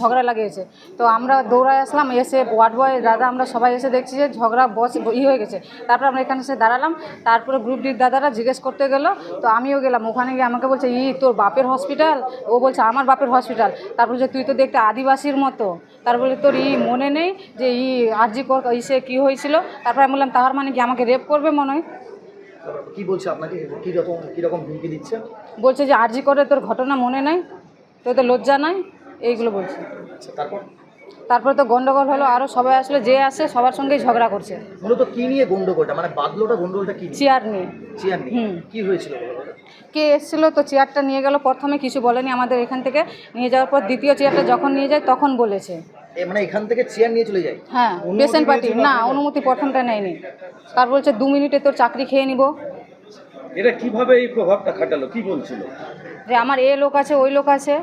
ঝগড়া লাগিয়েছে। তো আমরা দৌড়ায় আসলাম এসে ওয়ার্ড বয় দাদা আমরা সবাই এসে দেখছি যে ঝগড়া বস ই হয়ে গেছে। তারপর আমরা এখানে এসে দাঁড়ালাম তারপরে গ্রুপ ডির দাদারা জিজ্ঞেস করতে গেল তো আমিও গেলাম ওখানে গিয়ে আমাকে বলছে ই তোর বাপের হসপিটাল ও বলছে আমার বাপের হসপিটাল তারপর যে তুই তো দেখতে আদিবাসীর মতো। তারপরে তোর ই মনে নেই যে ই আরজি কর ইসে কী হয়েছিল? তারপর আমি বললাম তাহার মানে কি আমাকে রেপ করবে মনে হয়? কি বলছে আপনাকে? কি রকম কি রকম হুমকি দিচ্ছে? বলছে যে আরজি করে তোর ঘটনা মনে নাই তোদের লজ্জা নাই? এইগুলো বলছে। আচ্ছা তারপর? তারপরে তো গন্ডগোল হলো আরও সবাই আসলে যে আসে সবার সঙ্গেই ঝগড়া করছে। মূলত কি নিয়ে গন্ডগোলটা? মানে বাদলোটা গন্ডগোলটা কি নিয়ে? চেয়ার নিয়ে। চেয়ার নিয়ে। হুম। কি হয়েছিল কে এসেছিল তো চেয়ারটা নিয়ে গেল প্রথমে কিছু বলেনি আমাদের এখান থেকে। নিয়ে যাওয়ার পর দ্বিতীয় চেয়ারটা যখন নিয়ে যায় তখন বলেছে। মানে এখান থেকে চেয়ার নিয়ে চলে যায়? হ্যাঁ পেশেন্ট পার্টি। না অনুমতি প্রথমটা নেয়নি। তার বলছে দু মিনিটে তোর চাকরি খেয়ে নিব। এটা কীভাবে এই প্রভাবটা খাটালো? কি বলছিল? যে আমার এ লোক আছে ওই লোক আছে।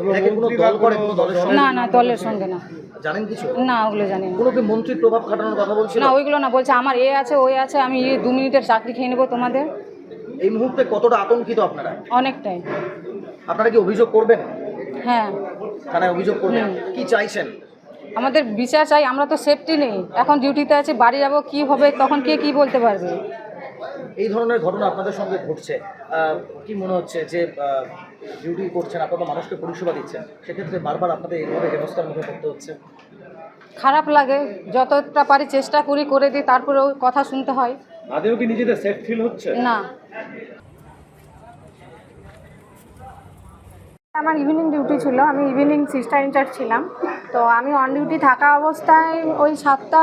এটাকে কোনো দল করে কোনো দলের সঙ্গে? না না দলের সঙ্গে না। জানেন কিছু? না ওগুলো জানি না। কি মন্ত্রীর প্রভাব খাটানোর কথা বলছিল? না ওইগুলো না বলছে আমার এ আছে ওই আছে আমি দু মিনিটের চাকরি খেয়ে নেব তোমাদের। এই মুহূর্তে কতটা আতঙ্কিত আপনারা? অনেকটাই। আপনারা কি অভিযোগ করবেন? হ্যাঁ। থানায় অভিযোগ করবেন? কি চাইছেন? আমাদের বিচার চাই আমরা তো সেফটি নেই। এখন ডিউটিতে আছি বাড়ি যাব কি হবে তখন কে কি বলতে পারবে? এই ধরনের ঘটনা আপনাদের সঙ্গে ঘটছে কি মনে হচ্ছে যে ডিউটি করছেন আপনারা মানুষকে পরিষেবা দিচ্ছেন সেক্ষেত্রে বারবার আপনাদের এইভাবে ব্যবস্থার মুখে পড়তে হচ্ছে? খারাপ লাগে যতটা পারি চেষ্টা করি করে দিই তারপরেও কথা শুনতে হয়। আদেও কি নিজেদের সেফ ফিল হচ্ছে? না। আমার ইভিনিং ডিউটি ছিল, আমি ইভিনিং সিস্টার ইনচার্জ ছিলাম। তো আমি অন ডিউটি থাকা অবস্থায় ওই সাতটা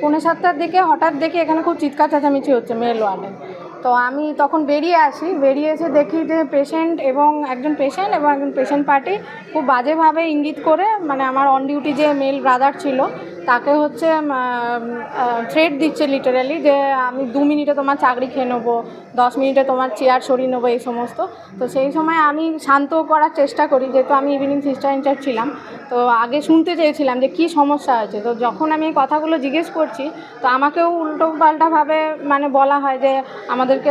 পৌনে সাতটার দিকে হঠাৎ দেখি এখানে খুব চিৎকার চেঁচামেচি হচ্ছে মেল ওয়ার্ডে তো আমি তখন বেরিয়ে আসি, বেরিয়ে এসে দেখি যে পেশেন্ট এবং একজন পেশেন্ট এবং একজন পেশেন্ট পার্টি খুব বাজেভাবে ইঙ্গিত করে মানে আমার অন ডিউটি যে মেল ব্রাদার ছিল তাকে হচ্ছে থ্রেড দিচ্ছে লিটারালি যে আমি দু মিনিটে তোমার চাকরি খেয়ে নেব, দশ মিনিটে তোমার চেয়ার সরিয়ে নেব, এই সমস্ত। তো সেই সময় আমি শান্ত করার চেষ্টা করি, যেহেতু আমি ইভিনিং সিস্টার ইনচার্জ ছিলাম। তো আগে শুনতে চেয়েছিলাম যে কী সমস্যা হয়েছে তো যখন আমি এই কথাগুলো জিজ্ঞেস করছি, তো আমাকেও উল্টো পাল্টাভাবে মানে বলা হয় যে আমাদেরকে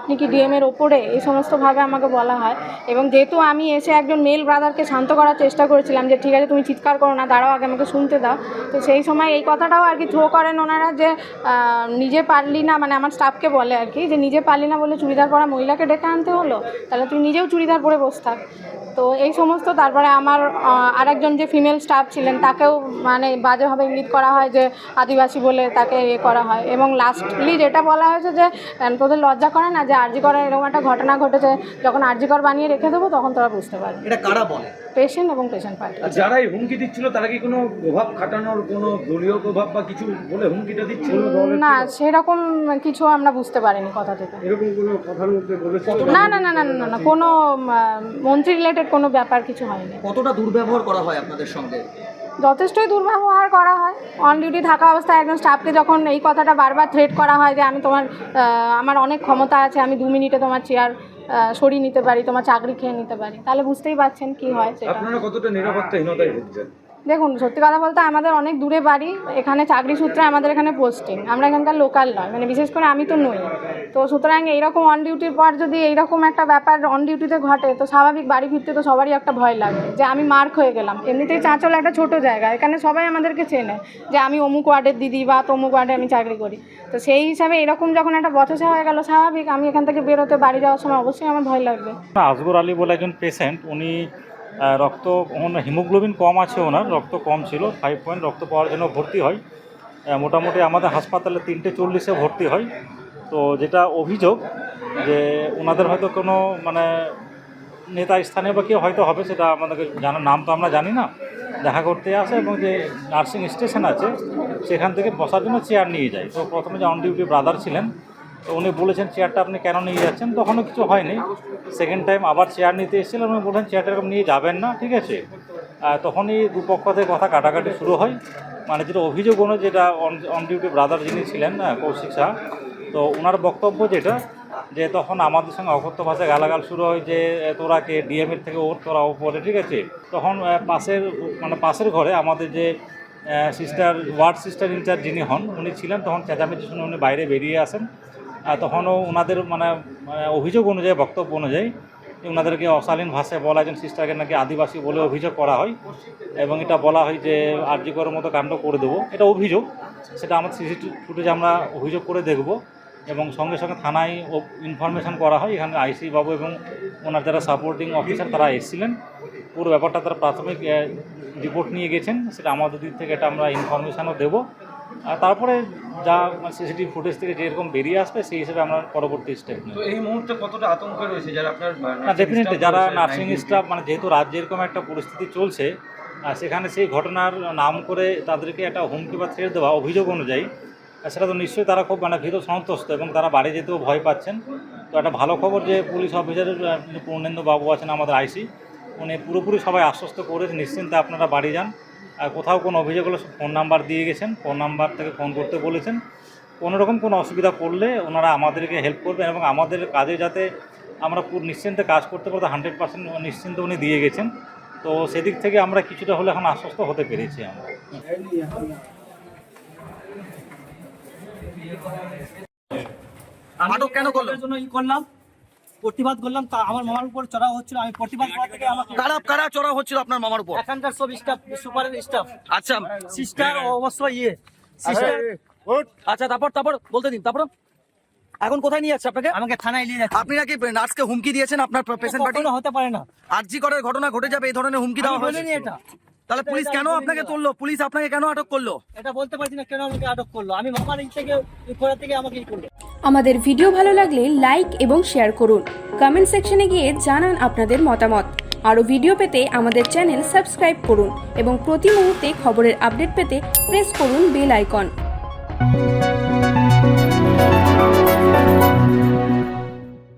আপনি কি ডিএমের ওপরে? এই সমস্তভাবে আমাকে বলা হয়। এবং যেহেতু আমি এসে একজন মেল ব্রাদারকে শান্ত করার চেষ্টা করেছিলাম যে, ঠিক আছে, তুমি চিৎকার করো না, দাঁড়াও, আগে আমাকে শুনতে দাও। তো সেই সময় এই কথাটাও আর কি থ্রো করেন ওনারা যে নিজে পারলি না মানে আমার স্টাফকে বলে আর কি, যে নিজে পারলি না বলে চুড়িদার পরা মহিলাকে ডেকে আনতে হলো, তাহলে তুই নিজেও চুড়িদার পরে বসে থাক। তো এই সমস্ত, তারপরে আমার আরেকজন যে ফিমেল স্টাফ ছিলেন, তাকেও মানে বাজেভাবে ইঙ্গিত করা হয় যে আদিবাসী বলে তাকে ইয়ে করা হয়। এবং লাস্টলি যেটা বলা হয়েছে যে তোদের লজ্জা করে না যে আরজি করার এরকম একটা ঘটনা ঘটেছে, যখন আরজি কর বানিয়ে রেখে দেবো, তখন তোরা বুঝতে পারবে। এটা কারা বলে? পেশেন্ট এবং পেশেন্ট পার্টি যারা এই হুমকি দিচ্ছিল তারা কি কোনো প্রভাব খাটানোর কোনো দলীয় প্রভাব বা কিছু বলে হুমকিটা দিচ্ছিল? না সেরকম কিছু আমরা বুঝতে পারিনি কথা থেকে। এরকম কোনো কথার মধ্যে না না না না না, না কোনো মন্ত্রী রিলেটেড কোনো ব্যাপার কিছু হয়নি। কতটা দুর্ব্যবহার করা হয় আপনাদের সঙ্গে? যথেষ্টই দুর্ব্যবহার করা হয়। অন ডিউটি থাকা অবস্থায় একজন স্টাফকে যখন এই কথাটা বারবার থ্রেট করা হয় যে আমি তোমার আমার অনেক ক্ষমতা আছে আমি দু মিনিটে তোমার চেয়ার সরিয়ে নিতে পারি তোমার চাকরি খেয়ে নিতে পারি। তাহলে বুঝতেই পারছেন কি হয় সেটা। আপনারা কতটা নিরাপত্তাহীনতায় ভুগছেন? দেখুন সত্যি কথা বলতে আমাদের অনেক দূরে বাড়ি এখানে চাকরি সূত্রে আমাদের এখানে পোস্টিং আমরা এখানকার লোকাল নয় মানে বিশেষ করে আমি তো নই। তো সুতরাং এইরকম অন ডিউটির পর যদি এইরকম একটা ব্যাপার অন ডিউটিতে ঘটে, তো স্বাভাবিক বাড়ি ফিরতে তো সবারই একটা ভয় লাগবে যে আমি মার্ক হয়ে গেলাম। এমনিতেই চাঁচল একটা ছোট জায়গা, এখানে সবাই আমাদেরকে চেনে যে আমি অমুক ওয়ার্ডের দিদি বা তমুক ওয়ার্ডে আমি চাকরি করি। তো সেই হিসাবে এরকম যখন একটা বচসা হয়ে গেল, স্বাভাবিক আমি এখান থেকে বেরোতে বাড়ি যাওয়ার সময় অবশ্যই আমার ভয় লাগবে। আসগর আলী বলে একজন পেশেন্ট উনি রক্ত হিমোগ্লোবিন কম আছে ওনার, রক্ত কম ছিল ফাইভ পয়েন্ট রক্ত পাওয়ার জন্য ভর্তি হয়। মোটামুটি আমাদের হাসপাতালে তিনটে চল্লিশে ভর্তি হয়। তো যেটা অভিযোগ যে ওনাদের হয়তো কোনো মানে নেতা স্থানীয় বা কেউ হয়তো হবে, সেটা আমাদেরকে জানার নাম তো আমরা জানি না। দেখা করতে আসে এবং যে নার্সিং স্টেশন আছে, সেখান থেকে বসার জন্য চেয়ার নিয়ে যায়। তো প্রথমে যে অন ডিউটি ব্রাদার ছিলেন, তো উনি বলেছেন, চেয়ারটা আপনি কেন নিয়ে যাচ্ছেন? তখনও কিছু হয়নি। সেকেন্ড টাইম আবার চেয়ার নিতে এসেছিলেন, উনি বললেন, চেয়ারটা এরকম নিয়ে যাবেন না, ঠিক আছে? তখনই দুপক্ষ থেকে কথা কাটাকাটি শুরু হয়। মানে যেটা অভিযোগ অনুযায়ী, যেটা অন অন ডিউটি ব্রাদার যিনি ছিলেন কৌশিক শাহ তো ওনার বক্তব্য যেটা, যে তখন আমাদের সঙ্গে অকথ্য ভাষায় গালাগাল শুরু হয় যে তোরা কে ডিএমের থেকে ওর, তোরা ওপরে ঠিক আছে? তখন পাশের মানে পাশের ঘরে আমাদের যে সিস্টার ওয়ার্ড সিস্টার ইনচার্জ যিনি হন, উনি ছিলেন, তখন চেঁচামেচি শুনে উনি বাইরে বেরিয়ে আসেন। আর তখনও ওনাদের মানে অভিযোগ অনুযায়ী, বক্তব্য অনুযায়ী ওনাদেরকে অশালীন ভাষায় বলা একজন সিস্টারকে নাকি আদিবাসী বলে অভিযোগ করা হয়, এবং এটা বলা হয় যে, আরজি করার মতো কাণ্ড করে দেবো। এটা অভিযোগ, সেটা আমাদের সিসিটিভি ফুটেজে আমরা অভিযোগ করে দেখব। এবং সঙ্গে সঙ্গে থানায় ইনফরমেশন করা হয়। এখানে আইসি বাবু এবং ওনার যারা সাপোর্টিং অফিসার তারা এসেছিলেন। পুরো ব্যাপারটা তারা প্রাথমিক রিপোর্ট নিয়ে গেছেন। সেটা আমাদের দিক থেকে এটা আমরা ইনফরমেশানও দেবো। আর তারপরে যা সিসিটিভি ফুটেজ থেকে যেরকম বেরিয়ে আসবে সেই হিসেবে আমরা পরবর্তী স্টেপ নেব। এই মুহূর্তে কতটা আতঙ্ক রয়েছে? যারা আপনার না ডেফিনেটলি যারা নার্সিং স্টাফ মানে যেহেতু রাজ্যে এরকম একটা পরিস্থিতি চলছে আর সেখানে সেই ঘটনার নাম করে তাদেরকে একটা হুমকি বা ছেড়ে দেওয়া অভিযোগ অনুযায়ী সেটা তো নিশ্চয়ই তারা খুব মানে ভীত সন্তুষ্ট এবং তারা বাড়ি যেতেও ভয় পাচ্ছেন। তো একটা ভালো খবর যে পুলিশ অফিসারের আহ, পূর্ণেন্দু বাবু আছেন আমাদের আইসি উনি পুরোপুরি সবাই আশ্বস্ত করে নিশ্চিন্তে আপনারা বাড়ি যান। আর কোথাও কোনো অভিযোগ হলে ফোন নাম্বার দিয়ে গেছেন ফোন নাম্বার থেকে ফোন করতে বলেছেন। কোনো রকম কোনো অসুবিধা পড়লে ওনারা আমাদেরকে হেল্প করবেন এবং আমাদের কাজে যাতে আমরা পুরো নিশ্চিন্তে কাজ করতে পারব হান্ড্রেড পার্সেন্ট নিশ্চিন্ত উনি দিয়ে গেছেন। তো সেদিক থেকে আমরা কিছুটা হলে এখন আশ্বস্ত হতে পেরেছি আমরা। আটক কেন জন্য ই করলাম প্রতিবাদ করলাম তা আমার মামার উপর হচ্ছিল আমি প্রতিবাদ করা থেকে আমাকে কারা কারা চড়া হচ্ছিল আপনার মামার উপর? এখানকার সব স্টাফ সুপারের স্টাফ আচ্ছা সিস্টার অবশ্যই ইয়ে। সিস্টার আচ্ছা তারপর তারপর বলতে দিন তারপর? এখন কোথায় নিয়ে যাচ্ছে আপনাকে? আমাকে থানায় নিয়ে যাচ্ছে। আপনি নাকি নার্সকে হুমকি দিয়েছেন আপনার পেশেন্ট পার্টি হতে পারে না। আরজি করার ঘটনা ঘটে যাবে এই ধরনের হুমকি দেওয়া হয়েছে। এটা। তাহলে পুলিশ কেন আপনাকে তুললো? পুলিশ আপনাকে কেন আটক করল? এটা বলতে পারছি না কেন আমাকে আটক করল। আমি মামার থেকে করা থেকে আমাকে ই করল। আমাদের ভিডিও ভালো লাগলে লাইক এবং শেয়ার করুন। কমেন্ট সেকশনে গিয়ে জানান আপনাদের মতামত। আরও ভিডিও পেতে আমাদের চ্যানেল সাবস্ক্রাইব করুন এবং প্রতি মুহূর্তে খবরের আপডেট পেতে প্রেস করুন বেল আইকন।